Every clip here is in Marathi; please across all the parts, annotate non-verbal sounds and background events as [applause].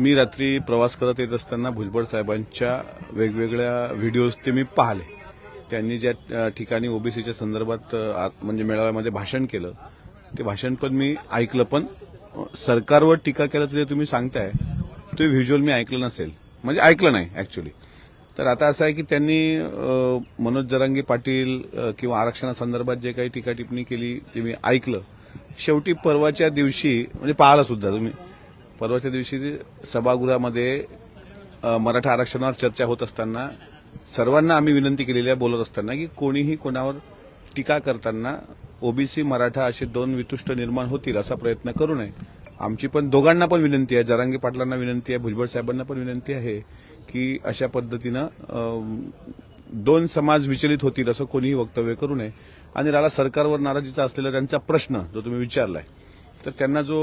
मी रात्री प्रवास करत येत असताना भुजबळ साहेबांच्या वेगवेगळ्या व्हिडिओज ते मी पाहिले. त्यांनी ज्या ठिकाणी ओबीसीच्या संदर्भात आत- म्हणजे मेळाव्यामध्ये भाषण केलं ते भाषण पण मी ऐकलं पण सरकारवर टीका केलं ते तुम्ही सांगताय ते व्हिज्युअल मी ऐकलं नसेल. म्हणजे ऐकलं नाही ऍक्च्युली तर आता असं आहे की त्यांनी मनोज जरांगी पाटील किंवा आरक्षणासंदर्भात जे काही टीका टिप्पणी केली ते मी ऐकलं. शेवटी परवाच्या दिवशी म्हणजे पाहिलं सुद्धा तुम्ही परवाच्या दिवशी सभागृहामध्ये मराठा आरक्षणावर चर्चा होत असताना सर्वांना आम्ही विनंती केलेली आहे बोलत असताना की कोणीही कोणावर टीका करताना ओबीसी मराठा असे दोन वितुष्ट निर्माण होतील असा प्रयत्न करू नये. आमची पण दोघांना पण विनंती आहे जरांगे पाटलांना विनंती आहे भुजबळ साहेबांना पण विनंती आहे की अशा पद्धतीनं दोन समाज विचलित होतील असं कोणीही वक्तव्य करू नये. आणि राहिला सरकारवर नाराजीचा असलेला त्यांचा प्रश्न जो तुम्ही विचारलाय तर त्यांना जो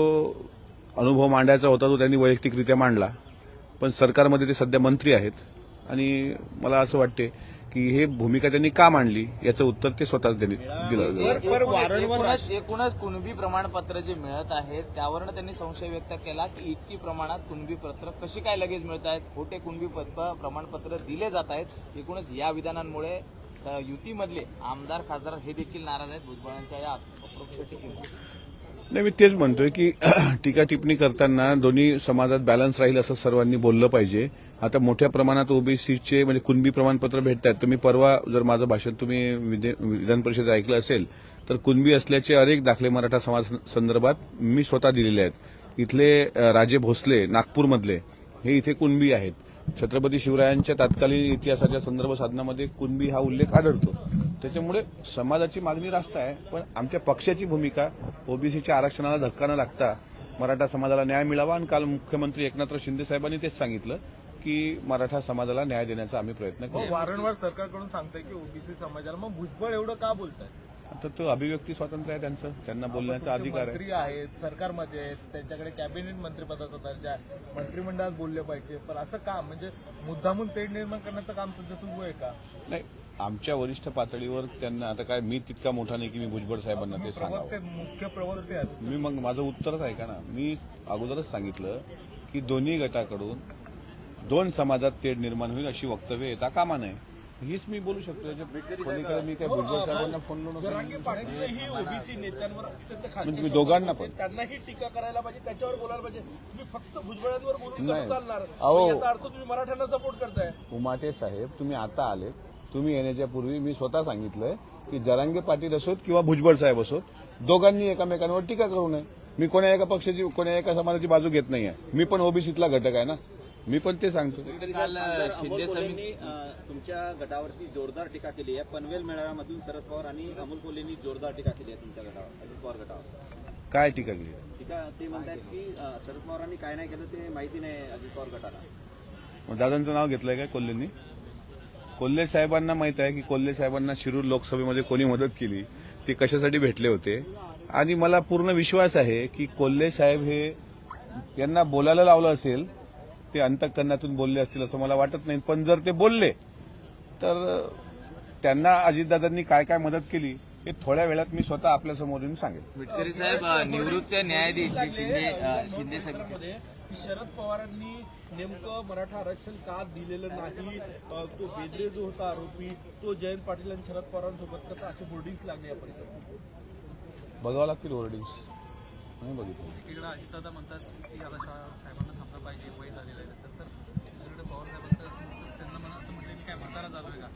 अनुभव मांडायचा होता तो त्यांनी वैयक्तिकरित्या मांडला. पण सरकारमध्ये ते सध्या मंत्री आहेत. आणि मला असं वाटते की हे भूमिका त्यांनी का मांडली याचं उत्तर ते स्वतःच त्यांनी दिलं. एकूणच एकूणच कुणबी प्रमाणपत्र जे मिळत आहेत त्यावरनं त्यांनी संशय व्यक्त केला की इतकी प्रमाणात कुणबी पत्र कशी काय लगेच मिळत आहेत? खोटे कुणबी पत्र प्रमाणपत्र दिले जात आहेत. एकूणच या विधानांमुळे स- युतीमधले आमदार खासदार हे देखील नाराज आहेत. भुजबळांच्या या अप्रोक्ष टीकेमुळे. नाही मी तेच म्हणतोय की [clears throat] टीका टिप्पणी करताना दोन्ही समाजात बॅलन्स राहील असं सर्वांनी बोललं पाहिजे. आता मोठ्या प्रमाणात ओबीसीचे म्हणजे कुणबी प्रमाणपत्र भेटत आहेत तुम्ही परवा जर माझं भाषण तुम्ही विधान परिषदेत ऐकलं असेल तर कुणबी असल्याचे अनेक दाखले मराठा समाज संदर्भात मी स्वतः दिलेले आहेत. इथले राजे भोसले नागपूरमधले हे इथे कुणबी आहेत. छत्रपती शिवरायांच्या तत्कालीन इतिहासाच्या संदर्भ साधनामध्ये कुणबी हा उल्लेख आढळतो. त्याच्यामुळे समाजाची मागणी रास्त आहे पण आमच्या पक्षाची भूमिका ओबीसीच्या आरक्षणाला धक्का न लागता मराठा समाजाला न्याय मिळावा आणि काल मुख्यमंत्री एकनाथराव शिंदे साहेबांनी तेच सांगितलं की मराठा समाजाला न्याय देण्याचा आम्ही प्रयत्न करू मग वारंवार सरकारकडून सांगताय की ओबीसी समाजाला. मग भुजबळ एवढं का बोलताय? आता तो अभिव्यक्ती स्वातंत्र्य आहे त्यांचं. त्यांना बोलण्याचा अधिकार आहे. मंत्री आहेत सरकारमध्ये आहेत त्यांच्याकडे कॅबिनेट मंत्रिपदाचा दर्जा आहे. मंत्रिमंडळात बोलले पाहिजे. पण असं काम म्हणजे मुद्दामून तेढ निर्माण करण्याचं काम सध्या सुरू आहे का? नाही आमच्या वरिष्ठ पातळीवर त्यांना आता काय मी तितका मोठा नाही की मी भुजबळ साहेबांना ते सांगावं. प्रवक्ते मुख्य प्रवक्ते आहेत. मी मग माझं उत्तरच ऐका ना. मी अगोदरच सांगितलं की दोन्ही गटाकडून दोन समाजात तेढ निर्माण होईल अशी वक्तव्य येता कामा नये हीच मी बोलू शकतो. याच्या पलीकडे मी काय भुजबळ साहेबांना फोन लावून जरांगे पाटील ही ओबीसी नेत्यांवर अत्यंत म्हणजे दोघांना पण. त्यांनाही टीका करायला पाहिजे त्याच्यावर बोलायला पाहिजे. तुम्ही फक्त भुजबळांवर बोलून चालणार? अहो. याचा अर्थ तुम्ही मराठ्यांना सपोर्ट करताय. उमाटे साहेब तुम्ही आता आले. तुम्ही येण्याच्या पूर्वी मी स्वतः सांगितलंय की जरांगे पाटील असोत किंवा भुजबळ साहेब असोत दोघांनी एकमेकांवर टीका करू नये. मी कोणा एका पक्षाची कोणा एका समाजाची बाजू घेत नाहीये. मी पण ओबीसीतला घटक आहे ना. मी पण ते सांगतो. काल शिंदे अमोल समिती तुमच्या गटावरती जोरदार टीका केली आहे. पनवेल मेळाव्यामधून शरद पवार आणि अमोल कोल्हेंनी जोरदार टीका केली आहे तुमच्या गटावर अजित पवार गटावर. काय टीका केली? टीका ते म्हणतात की शरद पवारांनी काय नाही केलं ते माहिती नाही अजित पवार गटाला. दादांचं नाव घेतलंय काय कोल्हेंनी? कोल्हे साहेबांना माहीत आहे की कोल्हे साहेबांना शिरूर लोकसभेमध्ये कोणी मदत केली? ते कशासाठी भेटले होते? आणि मला पूर्ण विश्वास आहे की कोल्हे साहेब हे यांना बोलायला लावलं असेल ते अंतकरणातून बोलले असतील असं मला वाटत नाही. पण जर ते बोलले तर त्यांना अजितदादांनी काय काय मदत केली हे थोड्या वेळात मी स्वतः आपल्यासमोर येऊन सांगेन. विटकरी साहेब निवृत्त न्यायाधीश शिंदे शिंदे शरद पवारांनी नेमकं मराठा आरक्षण का दिलेलं नाही? तो बेदरे जो होता आरोपी तो जयंत पाटील आणि शरद पवारांसोबत कसं असे बोर्डिंग्स लागले या परिसरात? बघावं लागतील होर्डिंग्स. नाही बघितलं एकीकडे अजितदादा म्हणतात की आता शा- साहेबांना थांबलं पाहिजे वय झालेलं आहे तर तर दुसरीकडे पवार साहेबांचं असं म्हणतं, त्यांना म्हणा असं म्हटलं की काय म्हातारा झालोय का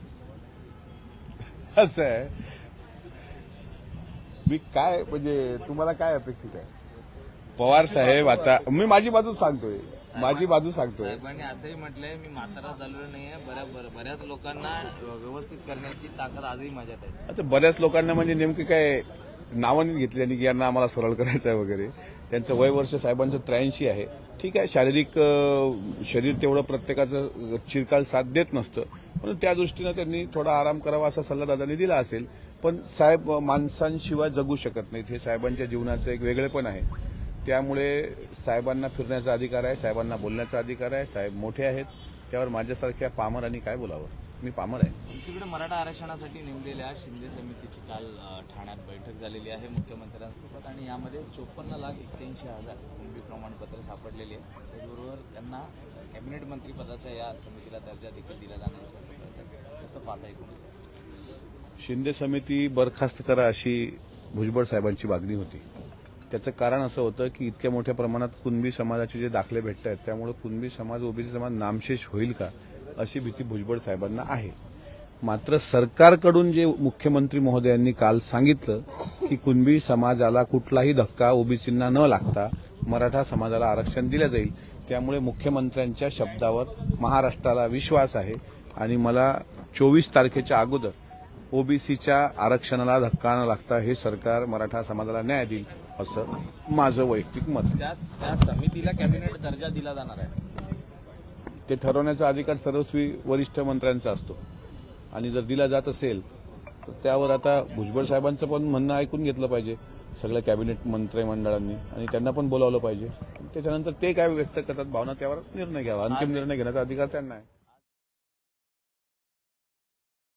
असं आहे. मी काय म्हणजे तुम्हाला काय अपेक्षित आहे? पवार साहेब आता मी माझी बाजू सांगतोय. माझी बाजू सांगतोय. साहेबांनी असंही म्हटलंय मी म्हातारा झालेलो नाहीये. बऱ्या बऱ्या- बऱ्याच लोकांना व्यवस्थित करण्याची ताकद आजही माझ्यात आहे. आता बऱ्याच लोकांना म्हणजे नेमकी काय नावं नाही घेतली की यांना आम्हाला सरळ करायचं आहे वगैरे. त्यांचं वय वर्ष साहेबांचं त्र्याऐंशी आहे. ठीक आहे शारीरिक शरीर तेवढं प्रत्येकाचं चिरकाळ साथ देत नसतं. म्हणून त्या दृष्टीनं त्यांनी थोडा आराम करावा असा सल्ला दादांनी दिला असेल. पण साहेब माणसांशिवाय जगू शकत नाहीत. हे साहेबांच्या जीवनाचं एक वेगळेपण आहे. त्यामुळे साहेबांना फिरण्याचा अधिकार आहे साहेबांना बोलण्याचा अधिकार आहे. साहेब मोठे आहेत. त्यावर माझ्यासारख्या पामरांनी काय बोलावं? मी पामर आहे. दुसरीकडे मराठा आरक्षणासाठी नेमलेल्या शिंदे समितीची काल अ, ठाण्यात बैठक झालेली आहे मुख्यमंत्र्यांसोबत आणि यामध्ये चोपन्न लाख एक्क्याऐंशी हजार कुणबी प्रमाणपत्र सापडलेली आहे त्याचबरोबर त्यांना कॅबिनेट मंत्री पदाचा या समितीला दर्जा देखील दिला जाणार असल्याचं कळतं कसं पाहता एकूणच शिंदे समिती बरखास्त करा अशी भुजबळ साहेबांची मागणी होती. त्याचं कारण असं होतं की इतक्या मोठ्या प्रमाणात कुणबी समाजाचे जे दाखले भेटत आहेत त्यामुळे कुणबी समाज ओबीसी समाज नामशेष होईल का अशी भीती भुजबळ साहेबांना आहे. मात्र सरकारकडून जे मुख्यमंत्री महोदयांनी काल सांगितलं की कुणबी समाजाला कुठलाही धक्का ओबीसींना न लागता मराठा समाजाला आरक्षण दिलं जाईल. त्यामुळे मुख्यमंत्र्यांच्या शब्दावर महाराष्ट्राला विश्वास आहे. आणि मला चोवीस तारखेच्या अगोदर ओबीसीच्या आरक्षणाला धक्का न लागता हे सरकार मराठा समाजाला न्याय देईल असं? माझं वैयक्तिक मत. त्या त्या समितीला कॅबिनेट दर्जा दिला जाणार आहे. ते ठरवण्याचा अधिकार सर्वस्वी वरिष्ठ मंत्र्यांचा असतो. आणि जर दिला जात असेल तर त्यावर आता भुजबळ साहेबांचं पण म्हणणं ऐकून घेतलं पाहिजे. सगळ्या कॅबिनेट मंत्रिमंडळांनी. आणि त्यांना पण बोलावलं पाहिजे. त्याच्यानंतर ते काय व्यक्त करतात भावना त्यावर निर्णय घ्यावा. अंतिम निर्णय घेण्याचा अधिकार त्यांना आहे.